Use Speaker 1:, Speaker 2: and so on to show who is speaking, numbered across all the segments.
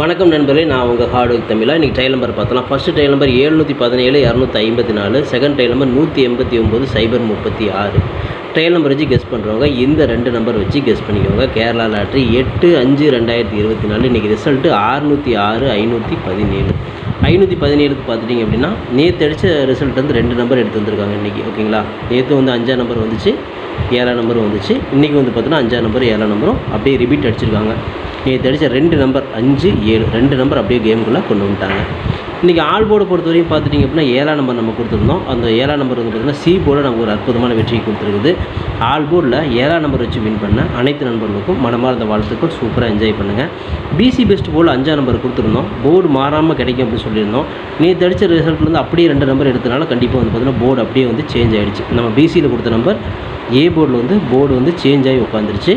Speaker 1: வணக்கம் நண்பர்களே நான் உங்கள் ஹார்ட் ஒர்க் தமிழா. இன்றைக்கி டைல் நம்பர் பார்த்தலாம் ஃபஸ்ட்டு டைல் நம்பர் ஏழ்நூற்றி பதினேழு இரநூத்தி ஐம்பத்தி நாலு செகண்ட் டைல் நம்பர் நூற்றி எண்பத்தி ஒம்பது சைபர் முப்பத்தி ஆறு. டைல் நம்பர் வச்சு கெஸ் பண்ணுறவங்க இந்த ரெண்டு நம்பர் வச்சு கெஸ் பண்ணிக்கோங்க. கேரளா லாட்ரி எட்டு அஞ்சு ரெண்டாயிரத்தி இருபத்தி நாலு. இன்றைக்கி ரிசல்ட்டு ஆறுநூற்றி ஆறு ஐநூற்றி பதினேழு. ஐநூற்றி பதினேழுக்கு பார்த்துட்டிங்க அப்படின்னா நேற்று அடித்த ரிசல்ட் வந்து ரெண்டு நம்பர் எடுத்து வந்திருக்காங்க இன்றைக்கி ஓகேங்களா நேற்று வந்து அஞ்சாம் நம்பர் வந்துச்சு ஏழாம் நம்பரும் வந்துச்சு. இன்றைக்கி வந்து பார்த்தோன்னா அஞ்சாம் நம்பர் ஏழாம் நம்பரும் அப்படியே ரிபீட் அடிச்சிருக்காங்க. நேற்று அடித்த ரெண்டு நம்பர் அஞ்சு ஏழு ரெண்டு நம்பர் அப்படியே கேமுக்குள்ளே கொண்டு வந்துட்டாங்க. இன்றைக்கி ஆல் போர்டு பொறுத்த வரையும் பார்த்துட்டிங்க அப்படின்னா ஏழாம் நம்பர் நம்ம கொடுத்துருந்தோம். அந்த ஏழாம் நம்பர் வந்து பார்த்திங்கன்னா சி போர்டில் நமக்கு ஒரு அற்புதமான வெற்றியை கொடுத்துருக்குது. ஆல் போர்டில் ஏழாம் நம்பர் வச்சு வின் பண்ண அனைத்து நண்பர்களுக்கும் மனமார்ந்த வாழ்த்துக்கள். சூப்பராக என்ஜாய் பண்ணுங்கள் பிசி பெஸ்ட் போர்டில் அஞ்சாம் நம்பர் கொடுத்துருந்தோம். போர்டு மாறாமல் கிடைக்கும் அப்படின்னு சொல்லியிருந்தோம். நேற்று அடித்த ரிசல்ட்லேருந்து அப்படியே ரெண்டு நம்பர் எடுத்தனால கண்டிப்பாக வந்து பார்த்திங்கன்னா போர்டு அப்படியே வந்து சேஞ்ச் ஆகிடுச்சு நம்ம பிசியில் கொடுத்த நம்பர் ஏ போர்டில் வந்து போர்டு வந்து சேஞ்ச் ஆகி உட்காந்துருச்சு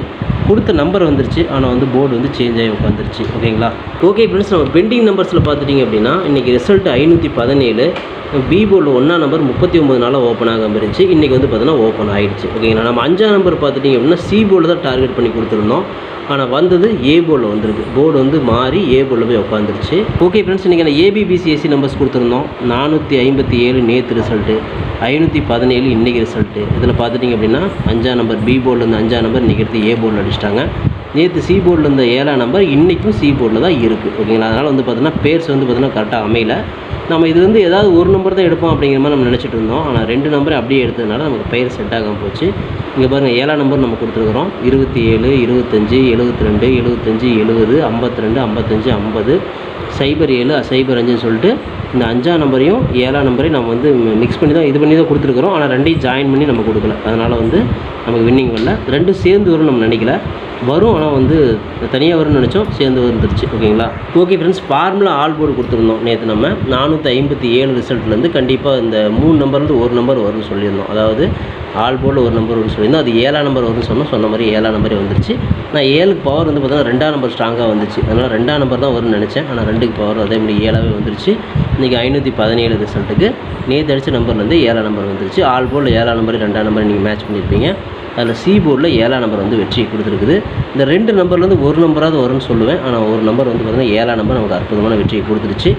Speaker 1: கொடுத்த நம்பர் வந்துருச்சு. ஆனால் வந்து போர்டு வந்து சேஞ்ச் ஆகி உட்காந்துருச்சு ஓகேங்களா ஓகே ஃப்ரெண்ட்ஸ் நம்ம பெண்டிங் நம்பர்ஸில் பார்த்துட்டிங்க அப்படின்னா இன்றைக்கி ரிசல்ட் ஐநூற்றி பதினேழு பி ஒன்றா நம்பர் முப்பத்தி ஒம்பது நாளாக ஓப்பன் ஆகாமல் இருந்துச்சு. இன்றைக்கி வந்து பார்த்தீங்கன்னா ஓப்பன் ஆகிடுச்சு ஓகேங்களா? நம்ம அஞ்சாம் நம்பர் பார்த்துட்டிங்க அப்படின்னா சி போர்டில் தான் டார்கெட் பண்ணி கொடுத்துருந்தோம். ஆனால் வந்தது ஏ போர்டில் வந்திருக்கு. போர்டு வந்து மாறி ஏ போர்டில் போய் உட்காந்துருச்சு ஓகே ஃப்ரெண்ட்ஸ் இன்றைக்கி நான் ஏபிபிசிஎஸ்சி நம்பர்ஸ் கொடுத்துருந்தோம். நானூற்றி ஐம்பத்தி ஏழு நேற்று ரிசல்ட்டு ஐநூற்றி பதினேழு இன்றைக்கி ரிசல்ட்டு இதில் பார்த்துட்டிங்க அப்படின்னா அஞ்சாம் நம்பர் பி போர்டில் அஞ்சாம் நம்பர் இன்றைக்கி எடுத்து ஏ போர்டில் அடிச்சிட்டாங்க. நேற்று சி போர்டில் இருந்த ஏழாம் நம்பர் இன்றைக்கும் சி போர்டில் தான் இருக்குது ஓகேங்களா அதனால் வந்து பார்த்தீங்கன்னா பேர்ஸ் வந்து பார்த்தீங்கன்னா கரெக்டாக அமையல. நம்ம இது வந்து ஏதாவது ஒரு நம்பர் தான் எடுப்போம் அப்படிங்கிற மாதிரி நம்ம நினச்சிட்டு இருந்தோம். ஆனால் ரெண்டு நம்பரை அப்படியே எடுத்ததுனால நமக்கு பெயர் செட் ஆகாமல் போச்சு. இங்கே பாருங்கள் ஏழாம் நம்பர் நம்ம கொடுத்துருக்குறோம். இருபத்தி ஏழு இருபத்தஞ்சி எழுபத்தி ரெண்டு எழுபத்தஞ்சி எழுபது ஐம்பத்தி ரெண்டு ஐம்பத்தஞ்சு ஐம்பது சைபர் ஏழு சைபர் அஞ்சுன்னு சொல்லிட்டு இந்த அஞ்சாம் நம்பரையும் ஏழாம் நம்பரையும் நம்ம வந்து மிக்ஸ் பண்ணி தான் இது பண்ணி தான் கொடுத்துருக்குறோம். ஆனால் ரெண்டையும் ஜாயின் பண்ணி நம்ம கொடுக்கல. அதனால் வந்து நமக்கு வின்னிங் வரல. ரெண்டும் சேர்ந்து வரும்னு நம்ம நினைக்கல. வரும் ஆனால் வந்து தனியாக வரும்னு நினச்சோம். சேர்ந்து வந்துருச்சு. ஓகேங்களா? Okay friends formula all board கொடுத்துருந்தோம். நேற்று நம்ம நானூற்றி ஐம்பத்தி ஏழு ரிசல்ட்லேருந்து கண்டிப்பாக இந்த மூணு நம்பர்லேருந்து ஒரு நம்பர் வரும்னு சொல்லியிருந்தோம். அதாவது ஆல் போர்டில் ஒரு நம்பர் வரும்னு சொல்லியிருந்தோம். அது ஏழாம் நம்பர் வரும்னு சொன்னோம். சொன்ன மாதிரி ஏழாம் நம்பரே வந்துருச்சு. நான் ஏழுக்கு பவர் வந்து பார்த்தீங்கன்னா ரெண்டாம் நம்பர் ஸ்ட்ராங்காக வந்துச்சு. அதனால் ரெண்டாம் நம்பர் தான் வரும்னு நினச்சேன். ஆனால் ரெண்டு ரிசல்ட்டுக்கு பவர் அதே மாதிரி ஏழாவே வந்துருச்சு. இன்றைக்கி ஐநூற்றி பதினேழு ரிசல்ட்டுக்கு. நேற்று அடித்த நம்பர்லேருந்து ஏழாம் நம்பர் வந்துருச்சு. ஆல் போல் ஏழாம் நம்பர் ரெண்டாம் நம்பர் நீங்கள் மேட்ச் பண்ணியிருப்பீங்க அதில் சி போர்டில் ஏழாம் நம்பர் வந்து வெற்றியை கொடுத்துருக்குது. இந்த ரெண்டு நம்பர்லேருந்து ஒரு நம்பராவது வரும்னு சொல்லுவேன். ஆனால் ஒரு நம்பர் வந்து பார்த்திங்கன்னா ஏழாம் நம்பர் நமக்கு அற்புதமான வெற்றியை கொடுத்துருச்சு.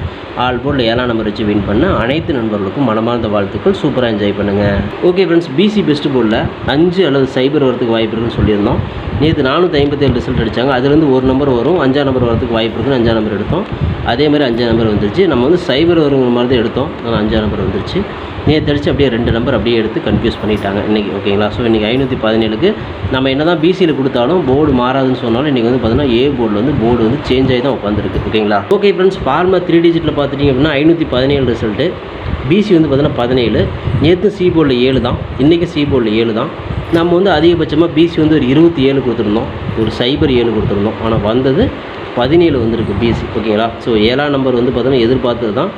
Speaker 1: ஆல் போர்டில் ஏழாம் நம்பர் வச்சு வின் பண்ண அனைத்து நண்பர்களுக்கும் மனமார்ந்த வாழ்த்துக்கள். சூப்பராக என்ஜாய் பண்ணுங்கள் ஓகே ஃப்ரெண்ட்ஸ் பிசி பெஸ்ட் போர்டில் அஞ்சு அல்லது சைபர் வரத்துக்கு வாய்ப்பு இருக்குன்னு சொல்லியிருந்தோம். நேற்று நானூற்றி ஐம்பத்தேழு ரிசல்ட் அடித்தாங்க அதுலேருந்து ஒரு நம்பர் வரும். அஞ்சாம் நம்பர் வரதுக்கு வாய்ப்பு இருக்குன்னு அஞ்சாம் நம்பர் எடுத்தோம். அதே மாதிரி அஞ்சாம் நம்பர் வந்துருச்சு. நம்ம வந்து சைபர் வருங்கிற மாதிரி தான் எடுத்தோம். ஆனால் அஞ்சாம் நம்பர் வந்துருச்சு. நேற்று அடித்து அப்படியே ரெண்டு நம்பர் அப்படியே எடுத்து கன்ஃபியூஸ் பண்ணிட்டாங்க. இன்றைக்கி ஓகேங்களா ஸோ இன்றைக்கி ஐநூற்றி பதினேழுக்கு. நம்ம என்ன தான் பிசியில் கொடுத்தாலும் போர்டு மாறாதுன்னு சொன்னாலும் இன்றைக்கி வந்து பார்த்தீங்கன்னா ஏ போர்டில் வந்து போர்டு வந்து சேஞ்ச் ஆகி தான் உட்காந்துருக்கு ஓகேங்களா? ஓகே ஃப்ரெண்ட்ஸ் ஃபார்மா த்ரீ டிஜிட்டில் பார்த்துட்டிங்க அப்படின்னா ஐநூற்றி பதினேழு ரிசல்ட்டு பிசி வந்து பார்த்தீங்கன்னா பதினேழு. நேற்று சி போர்டில் ஏழு தான். இன்றைக்கி சி போர்டில் ஏழு தான். நம்ம வந்து அதிகபட்சமாக பிசி வந்து ஒரு இருபத்தி ஏழு கொடுத்துருந்தோம். ஒரு சைபர் ஏழு கொடுத்துருந்தோம். ஆனால் வந்தது பதினேழு வந்திருக்கு பிசி ஓகேங்களா? ஸோ ஏழாம் நம்பர் வந்து பார்த்தீங்கன்னா எதிர்பார்த்தது தான்.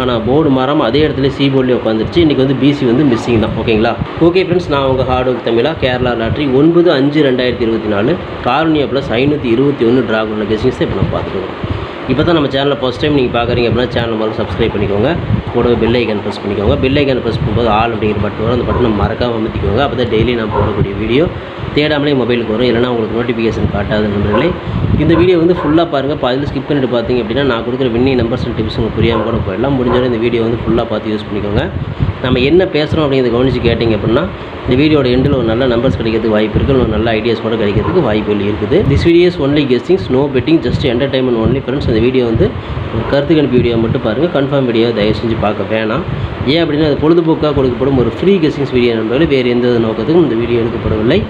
Speaker 1: ஆனால் போர்டு மாறாமல் அதே இடத்துல சி போர்டில் உட்காந்துருச்சு இன்றைக்கி வந்து பிசி வந்து மிஸ்ஸிங் தான். ஓகேங்களா ஓகே ஃப்ரெண்ட்ஸ் நான் உங்கள் ஹார்ட் ஒர்க் தமிழா கேரளா லாட்ரி ஒன்பது அஞ்சு ரெண்டாயிரத்தி இருபத்தி நாலு காரணியா ப்ளஸ் ஐநூற்றி இருபத்தி ஒன்று ட்ராகுள்ள கெஸிங்ஸை இப்போ நம்ம பார்த்துக்கலாம். இப்போ தான் நம்ம சேனலில் ஃபஸ்ட் டைம் நீங்கள் பார்க்குறீங்க அப்படின்னா சேனல் முதல்ல சப்ஸ்கிரைப் பண்ணிக்கோங்க. கூடவே பெல் ஐக்கன் ப்ரெஸ் பண்ணிக்கோங்க. பெல் ஐக்கன் ப்ரெஸ் பண்ணும்போது ஆல் அப்படிங்கிற பட்டன் வரும். அந்த பட்டனை மறக்காமல் அமைத்திக்கோங்க. அப்போ தான் டெய்லி நான் போடக்கூடிய வீடியோ தேடாமலே மொபைலுக்கு வரும். இல்லைனா உங்களுக்கு நோட்டிஃபிகேஷன் காட்டாத நண்பர்களே. இந்த வீடியோ வந்து ஃபுல்லாக பாருங்கள் பாதியில் ஸ்கிப் பண்ணிட்டு பார்த்தீங்க அப்படின்னா நான் கொடுக்குற வின்னி நம்பர்ஸ் அண்ட் டிப்ஸ் உங்களுக்கு புரியாமல் கூட போயிடலாம். முடிஞ்சாலும் இந்த வீடியோ வந்து ஃபுல்லாக பார்த்து யூஸ் பண்ணிக்கோங்க. நம்ம என்ன பேசுகிறோம் அப்படிங்கிறத கவனித்து கேட்டிங்க அப்படின்னா இந்த வீடியோட எண்டில் ஒரு நல்ல நம்பர்ஸ் கிடைக்கிறதுக்கு வாய்ப்பு இருக்குது ஒரு நல்ல ஐடியாஸ் கூட கிடைக்கிறதுக்கு வாய்ப்புகள் இருக்குது. This videos only guessings no betting just entertainment only friends இந்த வீடியோ வந்து ஒரு கருத்து கணிப்பு வீடியோ மட்டும் பாருங்கள் கன்ஃபார்ம் வீடியோ தயவு செஞ்சு பார்க்க வேணாம். ஏன் அப்படின்னா அது பொழுதுபோக்காக கொடுக்கப்படும் ஒரு ஃப்ரீ கெஸ்டிங்ஸ் வீடியோ நண்பர்கள். வேறு எந்த நோக்கத்துக்கும் இந்த வீடியோ எடுக்கப்படவில்லை.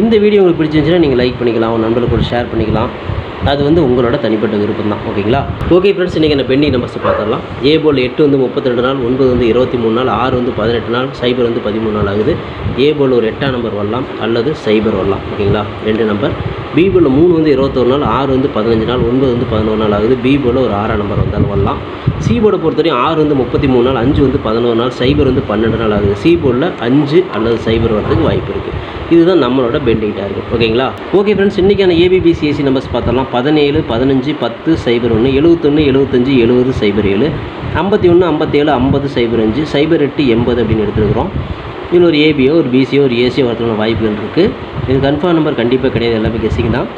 Speaker 1: இந்த வீடியோ உங்களுக்கு பிடிச்சிருந்துச்சுன்னா நீங்கள் லைக் பண்ணிக்கலாம். உங்கள் நண்பர்கள் கூட ஷேர் பண்ணிக்கலாம். அது வந்து உங்களோட தனிப்பட்ட விருப்பம் தான் ஓகேங்களா? ஓகே ஃப்ரெண்ட்ஸ் இன்றைக்கி என்ன பெண்டிங் நம்பர்ஸ் பார்த்துடலாம். ஏ போல் எட்டு வந்து முப்பத்தி ரெண்டு நாள் ஒன்பது வந்து இருபத்தி மூணு நாள் ஆறு வந்து பதினெட்டு நாள் சைபர் வந்து பதிமூணு நாள் ஆகுது. ஏ போல் ஒரு எட்டாம் நம்பர் வரலாம் அல்லது சைபர் வரலாம். ஓகேங்களா? ரெண்டு நம்பர் பி போல் மூணு வந்து இருபத்தொரு நாள் ஆறு வந்து பதினஞ்சு நாள் ஒன்பது வந்து பதினோரு நாள் ஆகுது. பி போல் ஒரு ஆறாம் நம்பர் வந்தாலும் வரலாம். சி போர்டை பொறுத்தவரையும் ஆறு வந்து முப்பத்தி மூணு நாள் அஞ்சு வந்து பதினோரு நாள் சைபர் வந்து பன்னெண்டு நாள் ஆகுது. சி போர்டில் அஞ்சு அல்லது சைபர் வரதுக்கு வாய்ப்பு இருக்குது இதுதான் நம்மளோட பெண்டிங் டார்கெட் ஓகேங்களா? ஓகே ஃப்ரெண்ட்ஸ் இன்றைக்கான ஏபிபிசிஎஸ்சி நம்பர்ஸ் பார்த்தலாம் பதினேழு பதினஞ்சு பத்து சைபர் ஒன்று எழுபத்தொன்று எழுபத்தஞ்சு எழுபது சைபர் ஏழு ஐம்பத்தி ஒன்று ஐம்பத்தேழு ஐம்பது சைபர் அஞ்சு சைபர் எட்டு எண்பது அப்படின்னு எடுத்துருக்குறோம். இதில் ஒரு ஏபியோ ஒரு பிசியோ ஒரு ஏசியோ வரதுக்கான வாய்ப்புகள் இருக்குது இது கன்ஃபார்ம் நம்பர் கண்டிப்பாக கிடையாது. எல்லாமே கெஸிங் தான்.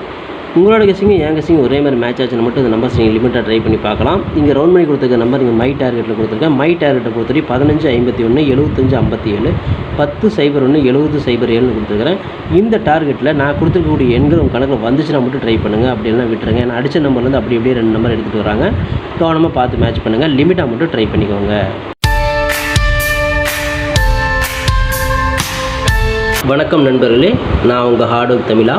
Speaker 1: உங்களோட கசிங்கும் என் கசிங்கும் ஒரே மாதிரி மேட்ச் ஆச்சுன்னு மட்டும் இந்த நம்பர்ஸ் நீங்கள் லிமிட்டாக ட்ரை பண்ணி பார்க்கலாம். இங்கே ரவுண்ட் பண்ணி கொடுத்துருக்க நம்பர் நீங்கள் மை டார்கெட்டில் கொடுத்துருக்கேன். மை டார்கெட்டை பொறுத்தவரை பதினஞ்சு ஐம்பத்தி ஒன்று எழுபத்தஞ்சு ஐம்பத்தி ஏழு பத்து சைபர் ஒன்று எழுபது சைபர் ஏழுன்னு கொடுத்துருக்கிறேன். இந்த டார்கெட்டில் நான் கொடுத்துருக்கக்கூடிய எண்கள் உங்கள் கணக்கில் வந்துச்சுன்னா மட்டும் ட்ரை பண்ணுங்கள் அப்படின்னா விட்டுருங்க. ஏன்னா அடித்த நம்பர்லேருந்து அப்படி அப்படியே ரெண்டு நம்பர் எடுத்துகிட்டு வராங்க. கவனமாக பார்த்து மேட்ச் பண்ணுங்கள் லிமிட்டாக மட்டும் ட்ரை பண்ணிக்கோங்க. வணக்கம் நண்பர்களே. நான் உங்கள் ஹார்ட் ஒர்க் தமிழா.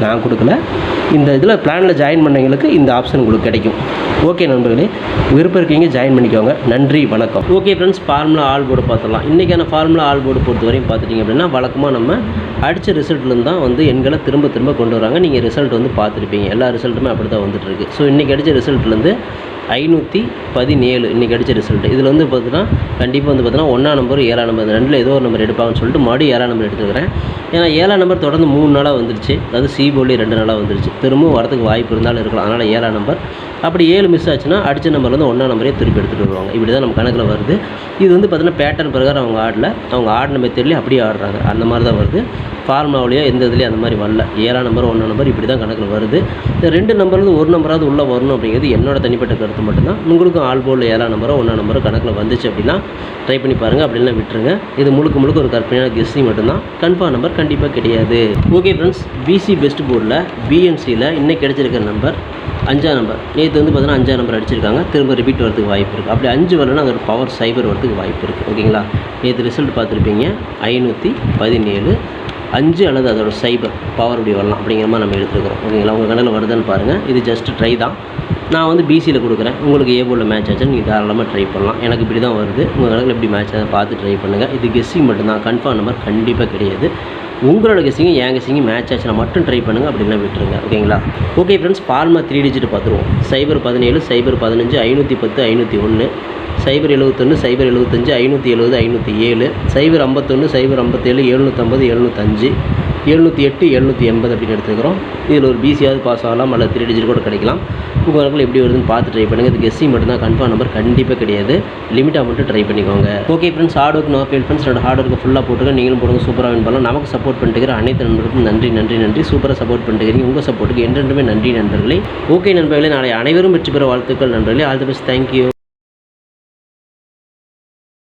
Speaker 1: நான் கொடுக்கல. இந்த இதில் பிளானில் ஜாயின் பண்ணவங்களுக்கு இந்த ஆப்ஷன் உங்களுக்கு கிடைக்கும். ஓகே நண்பர்களே விருப்பம் இருக்கீங்க ஜாயின் பண்ணிக்கோங்க. நன்றி வணக்கம். Okay friends formula all board பார்த்துடலாம். இன்றைக்கான ஃபார்முலா ஆல் போர்டு பொறுத்த வரையும் பார்த்துட்டிங்க அப்படின்னா வழக்கமாக நம்ம அடித்த ரிசல்ட்லேருந்து தான் வந்து எண்களை திரும்ப திரும்ப கொண்டு வராங்க. நீங்கள் ரிசல்ட் வந்து பார்த்துருப்பீங்க. எல்லா ரிசல்ட்டுமே அப்படி தான் வந்துட்டுருக்கு ஸோ இன்றைக்கி அடித்த ரிசல்ட்லேருந்து ஐநூற்றி பதினேழு இன்றைக்கி அடித்த ரிசல்ட் இதில் வந்து பார்த்தீங்கன்னா கண்டிப்பாக வந்து பார்த்தீங்கன்னா ஒன்றா நம்பர் ஏழாம் நம்பர் ரெண்டில் ஏதோ ஒரு நம்பர் எடுப்பாங்கன்னு சொல்லிட்டு மறுபடியும் ஏழாம் நம்பர் எடுத்துக்கிறேன் ஏன்னா ஏழாம் நம்பர் தொடர்ந்து மூணு நாளாக வந்துருச்சு. அதாவது சி போலி ரெண்டு நாளாக வந்துருச்சு. திரும்பவும் வரதுக்கு வாய்ப்பு இருந்தாலும் இருக்கலாம். அதனால் ஏழாம் நம்பர் அப்படி ஏழு மிஸ் ஆச்சுன்னா அடித்த நம்பர்லேருந்து ஒன்றா நம்பரே திருப்பி எடுத்துகிட்டு வருவாங்க. இப்படி தான் நம்ம கணக்கில் வருது. இது வந்து பார்த்திங்கன்னா பேட்டர்ன் பிரகாரம் அவங்க ஆடல. அவங்க ஆடின மெத்தட்லேயே அப்படியே ஆடுறாங்க. அந்த மாதிரி தான் வருது ஃபார்முலாவிலையோ எந்த இதுலேயும் அந்த மாதிரி வரல. ஏழாம் நம்பர் ஒன்றா நம்பர் இப்படி தான் கணக்கில் வருது. இந்த ரெண்டு நம்பர்லேருந்து ஒரு நம்பராவது உள்ளே வரணும் அப்படிங்கிறது என்னோட தனிப்பட்ட கருத்து மட்டும்தான். உங்களுக்கும் ஆல் போர்டில் ஏழாம் நம்பரோ ஒன்றா நம்பரோ கணக்கில் வந்துச்சு அப்படின்னா ட்ரை பண்ணி பாருங்கள் அப்படிலாம் விட்டுருங்க. இது முழுக்க முழுக்க ஒரு கற்பனையான கெஸ்ஸிங் மட்டும்தான். கன்ஃபார்ம் நம்பர் கண்டிப்பாக கிடையாது. ஓகே ஃப்ரெண்ட்ஸ் பிசி பெஸ்ட் போர்டில் பிஎன்சியில் இன்னைக்கு கிடைச்சிருக்கிற நம்பர் அஞ்சாம் நம்பர் நேற்று வந்து பார்த்தீங்கன்னா அஞ்சாம் நம்பர் அடிச்சிருக்காங்க. திரும்ப ரிப்பீட் வரதுக்கு வாய்ப்பு இருக்குது அப்படி அஞ்சு வரலன்னா அங்கே ஒரு பவர் சைபர் வரதுக்கு வாய்ப்பு இருக்குது ஓகேங்களா நேற்று ரிசல்ட் பார்த்துருப்பீங்க. ஐநூற்றி பதினேழு. அஞ்சு அல்லது அதோட சைபர் பவர் இப்படி வரலாம் அப்படிங்கிற மாதிரி நம்ம எடுத்துருக்கிறோம். ஓகேங்களா உங்கள் கணக்கில் வருதுன்னு பாருங்கள் இது ஜஸ்ட் ட்ரை தான். நான் வந்து பிசியில் கொடுக்குறேன். உங்களுக்கு ஏ போர்டில் மேட்ச் ஆச்சுன்னு நீங்கள் தாராளமாக ட்ரை பண்ணலாம். எனக்கு இப்படி தான் வருது. உங்கள் கணக்கில் எப்படி மேட்ச் ஆகுது பார்த்து ட்ரை பண்ணுங்கள் இது கெஸ்ஸிங் மட்டும்தான். கன்ஃபார்ம் நம்பர் கண்டிப்பாக கிடையாது. உங்களோட கெஸிங்கும் என் கெஸிங்கும் மேட்ச் ஆச்சுன்னா மட்டும் ட்ரை பண்ணுங்கள் அப்படின்னா விட்டுருங்க. ஓகேங்களா? ஓகே ஃப்ரெண்ட்ஸ் பால்மா த்ரீ டிஜிட் பார்த்துருவோம். சைபர் பதினேழு சைபர் பதினஞ்சு ஐநூற்றி பத்து ஐநூற்றி ஒன்று சைபர் எழுபத்தொன்று சைபர் எழுபத்தஞ்சு ஐநூற்றி எழுபது ஐநூற்றி ஏழு சைபர் ஐம்பத்தொன்று சைபர் ஐம்பத்தேழு எழுநூற்றம்பது எழுநூற்றஞ்சு எழுநூற்றி எட்டு எழுநூற்றி எண்பது அப்படின்னு எடுத்துக்கிறோம் இதில் ஒரு பிசியாவது பாஸ் ஆகலாம் அல்லது த்ரீ டிஜிட் கூட கிடைக்கலாம். உங்கள் கணக்கில் எப்படி வருதுன்னு பார்த்து ட்ரை பண்ணுங்கள் இது கெஸ்ஸிங் மட்டும்தான் கன்ஃபார்ம் நம்பர் கண்டிப்பாக கிடையாது. லிமிட்டாக மட்டும் ட்ரை பண்ணிக்கோங்க. Okay friends hard work no fail friends என்னோட ஹார்ட் ஒர்க்கு ஃபுல்லாக போட்டுக்க நீங்களும் போடுங்க சூப்பராக வின் பண்ணலாம். நமக்கு சப்போர்ட் பண்ணிட்டு அனைத்து நண்பர்களுக்கும் நன்றி நன்றி நன்றி. சூப்பராக சப்போர்ட் பண்ணிட்டு உங்கள் சப்போர்ட்டுக்கு என்றென்றுமே நன்றி நண்பர்களே. ஓகே நண்பர்களே. நாளை அனைவரும் வெற்றி பெற வாழ்த்துக்கள் நண்பர்களே. All the best thank you